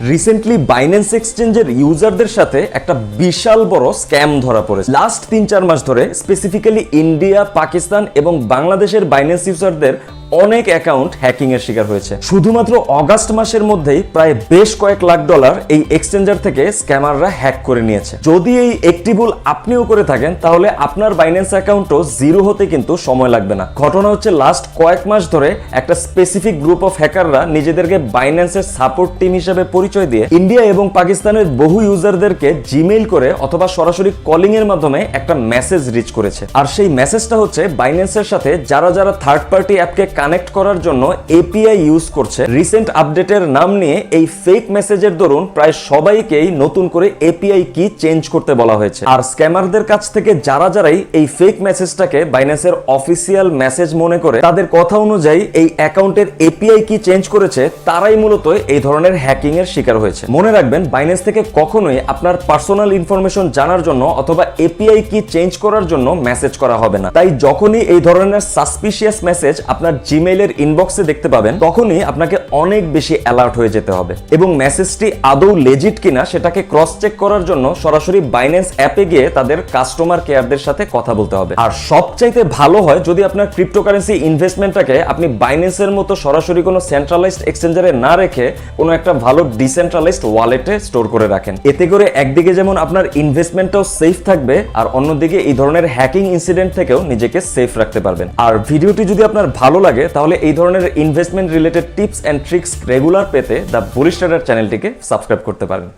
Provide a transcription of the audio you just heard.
Recently Binance এক্সচেঞ্জের ইউজারদের সাথে একটা বিশাল বড় স্ক্যাম ধরা পড়েছে। লাস্ট তিন চার মাস ধরে স্পেসিফিক্যালি ইন্ডিয়া পাকিস্তান এবং বাংলাদেশের বাইন্যান্স ইউজারদের অনেক অ্যাকাউন্ট হ্যাকিং এর শিকার হয়েছে। শুধুমাত্র অগাস্ট মাসের মধ্যেই প্রায় বেশ কয়েক লাখ ডলার এই এক্সচেঞ্জার থেকে স্ক্যামাররা হ্যাক করে নিয়েছে। যদি এই একটি ভুল আপনিও করে থাকেন, তাহলে আপনার বাইন্যান্স অ্যাকাউন্টও জিরো হতে কিন্তু সময় লাগবে না। ঘটনা হচ্ছে লাস্ট কয়েক মাস ধরে একটা স্পেসিফিক গ্রুপ অফ হ্যাকাররা নিজেদেরকে বাইন্যান্সের সাপোর্ট টিম হিসেবে পরিচয় দিয়ে ইন্ডিয়া এবং পাকিস্তানের বহু ইউজারদেরকে জিমেইল করে অথবা সরাসরি কলিং এর মাধ্যমে একটা মেসেজ রিচ করেছে। আর সেই মেসেজটা হচ্ছে বাইন্যান্সের সাথে যারা যারা থার্ড পার্টি অ্যাপকে কানেক্ট করার জন্য এপিআই ইউজ করছে। রিসেন্ট আপডেটের নাম নিয়ে এই ফেক মেসেজের দরুন প্রায় সবাইকেই নতুন করে এপিআই কি চেঞ্জ করতে বলা হয়েছে। আর স্ক্যামারদের কাছ থেকে যারা যারাই এই ফেক মেসেজটাকে বাইন্যান্সের অফিসিয়াল মেসেজ মনে করে, তাদের কথা অনুযায়ী এই অ্যাকাউন্টের এপিআই কি চেঞ্জ করেছে, তারাই মূলত এই ধরনের হ্যাকিং এর শিকার হয়েছে। মনে রাখবেন বাইন্যান্স থেকে কখনোই আপনার পার্সোনাল ইনফরমেশন জানার জন্য অথবা এপিআই কি চেঞ্জ করার জন্য মেসেজ করা হবে না। তাই যখনই এই ধরনের সাসপিশিয়াস মেসেজ আপনার জিমেইলের ইনবক্সে দেখতে পাবেন, তখনই আপনাকে অনেক বেশি অ্যালার্ট হয়ে যেতে হবে। এবং মেসেজটি আদৌ লেজিট কিনা সেটাকে ক্রস চেক করার জন্য সরাসরি বাইন্যান্স অ্যাপে গিয়ে তাদের কাস্টমার কেয়ারদের সাথে কথা বলতে হবে। আর সবচাইতে ভালো হয়, যদি আপনার ক্রিপ্টোকারেন্সি ইনভেস্টমেন্টটাকে আপনি বাইন্যান্সের মতো সরাসরি কোনো সেন্ট্রালাইজড এক্সচেঞ্জারে না রেখে কোনো একটা ভালো ডিসেন্ট্রালাইজড ওয়ালেটে স্টোর করে রাখেন। এতে করে একদিকে যেমন আপনার ইনভেস্টমেন্টটাও সেফ থাকবে, আর অন্যদিকে এই ধরনের হ্যাকিং ইনসিডেন্ট থেকেও নিজেকে সেফ রাখতে পারবেন। আর ভিডিওটি যদি আপনার ভালো লাগে তাহলে এই ধরনের investment related tips and tricks regular পেতে দ্য বুলিশ ট্রেডার চ্যানেলটিকে সাবস্ক্রাইব করতে পারেন।